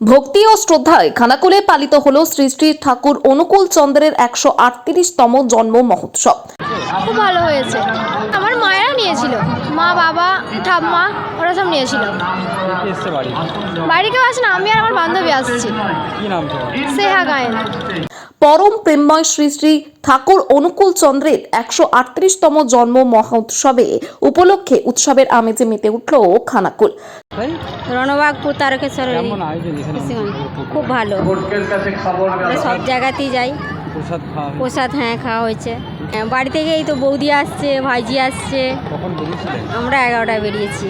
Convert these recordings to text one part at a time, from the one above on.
ভক্তি ও শ্রদ্ধায় খানাকুলে পালিত হল শ্রী শ্রী ঠাকুর অনুকূল চন্দ্রের একশো আটত্রিশতম জন্ম মহোৎসব। খুব ভালো হয়েছে। আমার মায়েরা নিয়েছিল। মা বাবা ঠাম্মা ওরা সব নিয়েছিল। বাড়ি। কেউ আসে না আমি আর আমার বান্ধবী আসছি। কি সেহা গায়েন। পরম প্রেমময় শ্রী শ্রী ঠাকুর অনুকূল চন্দ্রের একশো আটত্রিশতম জন্ম মহোৎসবে উপলক্ষে উৎসবের আমেজে মেতে উঠল খানাকুল। রণবাগপুর এখানে? খুব ভালো। সব জায়গাতেই যাই। প্রসাদ হ্যাঁ খাওয়া হয়েছে। হ্যাঁ, বাড়ি থেকে এই তো বৌদি আসছে ভাইজি আসছে। আমরা এগারোটায় বেরিয়েছি?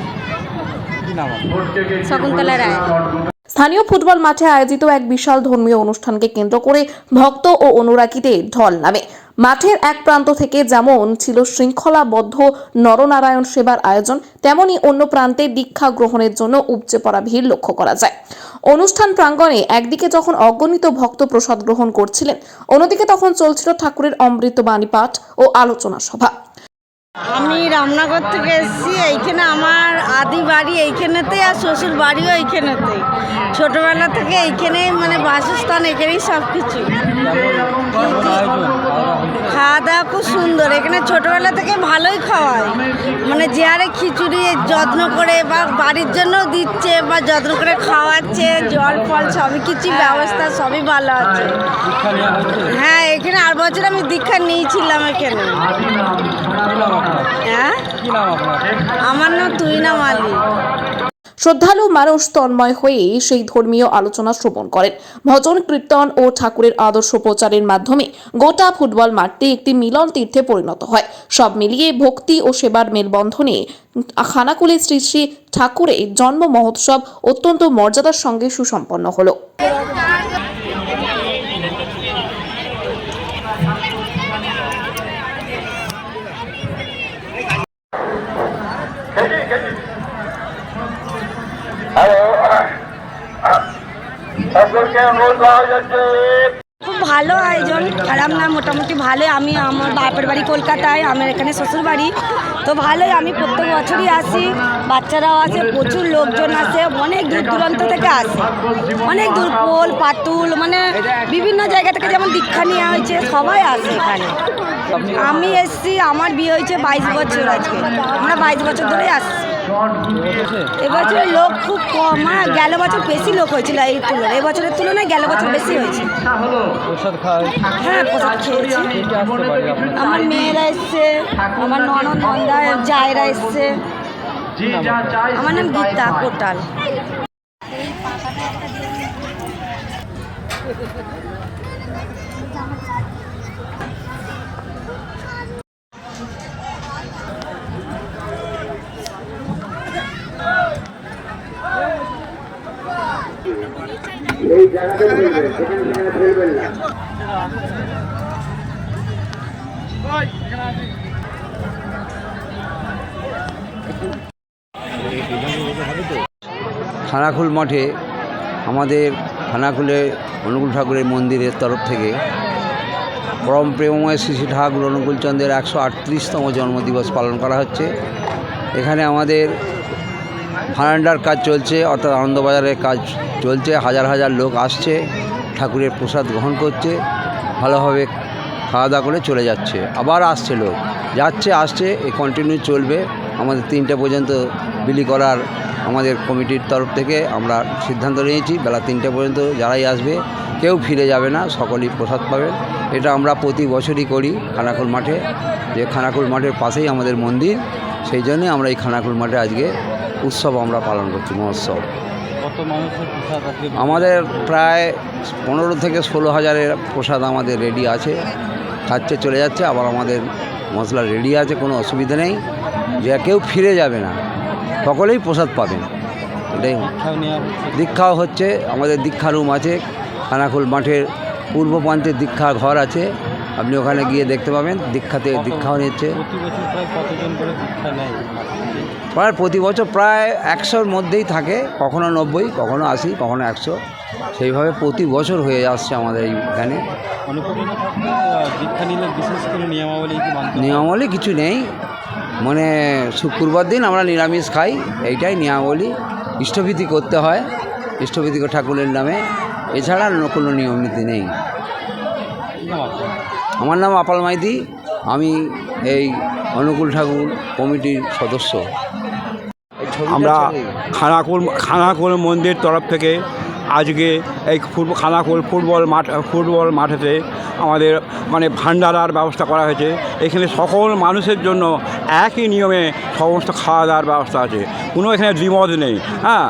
শকুন্তলা রায় স্থানীয় ফুটবল মাঠে আয়োজিত এক বিশাল ধর্মীয় অনুষ্ঠানকে কেন্দ্র করে ভক্ত ও অনুরাগীদের ঢল নামে। মাঠের এক প্রান্ত থেকে যেমন ছিল শৃঙ্খলাবদ্ধ নরনারায়ণ সেবার আয়োজন, তেমনি অন্য প্রান্তে দীক্ষা গ্রহণের জন্য উপচে পড়া ভিড় লক্ষ্য করা যায়। অনুষ্ঠান প্রাঙ্গণে একদিকে যখন অগণিত ভক্ত প্রসাদ গ্রহণ করছিলেন, অন্যদিকে তখন চলছিল ঠাকুরের অমৃত বাণী পাঠ ও আলোচনা সভা। আমি রামনগর থেকে এসেছি, এইখানে আমার আদি বাড়ি এইখানেতে আর শ্বশুর বাড়িও এইখানেতে। ছোটবেলা থেকে এইখানেই মানে বাসস্থান, এখানেই সব কিছু খাওয়া দাওয়া খুব সুন্দর। এখানে ছোটবেলা থেকে ভালোই খাওয়ায়। মানে যে হারে খিচুড়ি যত্ন করে বা বাড়ির জন্য দিচ্ছে বা যত্ন করে খাওয়াচ্ছে জল ফল সবই কিছু ব্যবস্থা সবই ভালো আছে। হ্যাঁ এখানে আর বছর আমি দীক্ষা নিয়েছিলাম এখানে। হ্যাঁ? কি নাম আমার নাম মালিক। শ্রদ্ধালু মানুষ তন্ময় হয়ে সেই ধর্মীয় আলোচনা শ্রবণ করেন। ভজন, কীর্তন ও ঠাকুরের আদর্শ প্রচারের মাধ্যমে গোটা ফুটবল মাঠটি একটি মিলন তীর্থে পরিণত হয়। সব মিলিয়ে ভক্তি ও সেবার মেলবন্ধনে খানাকুলে শ্রী শ্রী ঠাকুরের জন্ম মহোৎসব অত্যন্ত মর্যাদার সঙ্গে সুসম্পন্ন হলো। খুব ভালো আয়োজন, খারাপ না, মোটামুটি ভালোই। আমি আমার বাপের বাড়ি কলকাতায়, আমার এখানে শ্বশুর বাড়ি। তো ভালোই, আমি প্রত্যেক বছরই আসি। বাচ্চারাও আসে, প্রচুর লোকজন আসে, অনেক দূর দূরান্ত থেকে আসে। অনেক দূর, পোল, পাতুল মানে বিভিন্ন জায়গা থেকে যেমন দীক্ষা নেওয়া হয়েছে, সবাই আসে এখানে। আমি এসছি, আমার বিয়ে হয়েছে বাইশ বছর আজকে। আমরা বাইশ বছর ধরেই আসছি? এবছর লোক খুব কম হ্যাঁ গেল বছর বেশি লোক হয়েছিল এই তুলনায়। এবছরের তুলনায় গেল বছর বেশি হয়েছে? হ্যাঁ প্রসাদ খেয়েছি। আমার মেয়েরা এসছে আমার ননদ নন্দা জায়রা এসছে। কি নাম খানাকুল মঠে আমাদের খানাকুলে অনুকূল ঠাকুরের মন্দিরের তরফ থেকে পরম প্রেমময় শ্রী শ্রী ঠাকুর অনুকূলচন্দ্রের একশো আটত্রিশতম জন্মদিবস পালন করা হচ্ছে। এখানে আমাদের ভারান্ডার কাজ চলছে, অর্থাৎ আনন্দবাজারের কাজ চলছে, হাজার হাজার লোক আসছে, ঠাকুরের প্রসাদ গ্রহণ করছে, ভালোভাবে খাওয়া দাওয়া করে চলে যাচ্ছে। আবার আসছে লোক। যাচ্ছে, আসছে, এ কন্টিনিউ চলবে। আমাদের তিনটে পর্যন্ত বিলি করার আমাদের কমিটির তরফ থেকে আমরা সিদ্ধান্ত নিয়েছি, বেলা তিনটে পর্যন্ত যারাই আসবে, কেউ ফিরে যাবে না, সকলেই প্রসাদ পাবেন এটা আমরা প্রতি বছরই করি খানাকুল মাঠে, যে খানাকুল মাঠের পাশেই আমাদের মন্দির, সেই জন্যে আমরা এই খানাকুল মাঠে আজকে উৎসব আমরা পালন করছি মহোৎসব। আমাদের প্রায় পনেরো থেকে ষোলো হাজারের প্রসাদ আমাদের রেডি আছে। খাচ্ছে চলে যাচ্ছে আবার আমাদের মশলা রেডি আছে কোনো অসুবিধা নেই। যে কেউ ফিরে যাবে না। সকলেই প্রসাদ পাবেন। এটাই দীক্ষাও হচ্ছে। দীক্ষাও হচ্ছে। আমাদের দীক্ষা রুম আছে। খানাকুল মাঠের পূর্ব প্রান্তে দীক্ষা ঘর আছে। আপনি ওখানে গিয়ে দেখতে পাবেন দীক্ষাতে দীক্ষাও নিচ্ছে। প্রায় প্রতি বছর প্রায় একশোর মধ্যেই থাকে কখনো নব্বই কখনো আশি কখনো একশো। সেইভাবে প্রতি বছর হয়ে আসছে আমাদের এইখানে। নিয়মাবলী কিছু নেই। মানে শুক্রবার দিন আমরা নিরামিষ খাই এইটাই নিয়মাবলী। ইষ্টভীতি করতে হয় ইষ্টবিদিক ঠাকুরের নামে। এছাড়া কোনো নিয়ম নীতি নেই? আমার নাম আপাল মাইতি। আমি এই অনুকূল ঠাকুর কমিটির সদস্য। আমরা খানাকুল খানাকুল মন্দির তরফ থেকে আজকে এই ফুটবল খানাকুল ফুটবল মাঠ, ফুটবল মাঠেতে আমাদের মানে ভান্ডারার ব্যবস্থা করা হয়েছে। এখানে সকল মানুষের জন্য একই নিয়মে সমস্ত খাওয়া দাওয়ার ব্যবস্থা আছে। কোনো এখানে দ্বিমত নেই হ্যাঁ?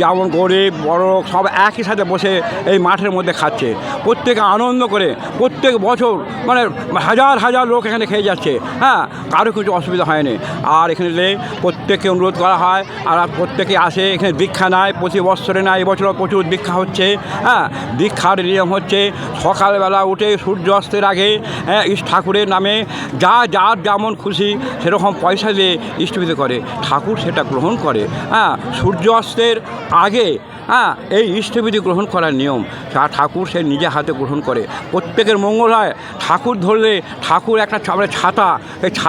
যেমন গরিব, বড় সব একই সাথে বসে এই মাঠের মধ্যে খাচ্ছে। প্রত্যেকে আনন্দ করে প্রত্যেক বছর মানে হাজার হাজার লোক এখানে খেয়ে যাচ্ছে হ্যাঁ? কারও কিছু অসুবিধা হয়নি। আর এখানে এলে প্রত্যেককে অনুরোধ করা হয়, আর প্রত্যেকে আসে, এখানে দীক্ষা নেয়, প্রতি বছরে নেয় এবছরও প্রচুর দীক্ষা হচ্ছে হ্যাঁ? দীক্ষার নিয়ম হচ্ছে সকালবেলা উঠে সূর্য অস্তের আগে হ্যাঁ ঠাকুরের নামে যা, যার যেমন খুশি সেরকম পয়সা দিয়ে ইষ্টবিধি করে। ঠাকুর সেটা গ্রহণ করে হ্যাঁ? সূর্য অস্তের আগে হ্যাঁ এই ইষ্টবিধি গ্রহণ করার নিয়ম তা ঠাকুর সে নিজে হাতে গ্রহণ করে। প্রত্যেকের মঙ্গল হয়। ঠাকুর ধরলে ঠাকুর একটা মানে ছাতা এই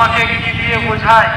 তোমাকে কি দিয়ে বোঝায়?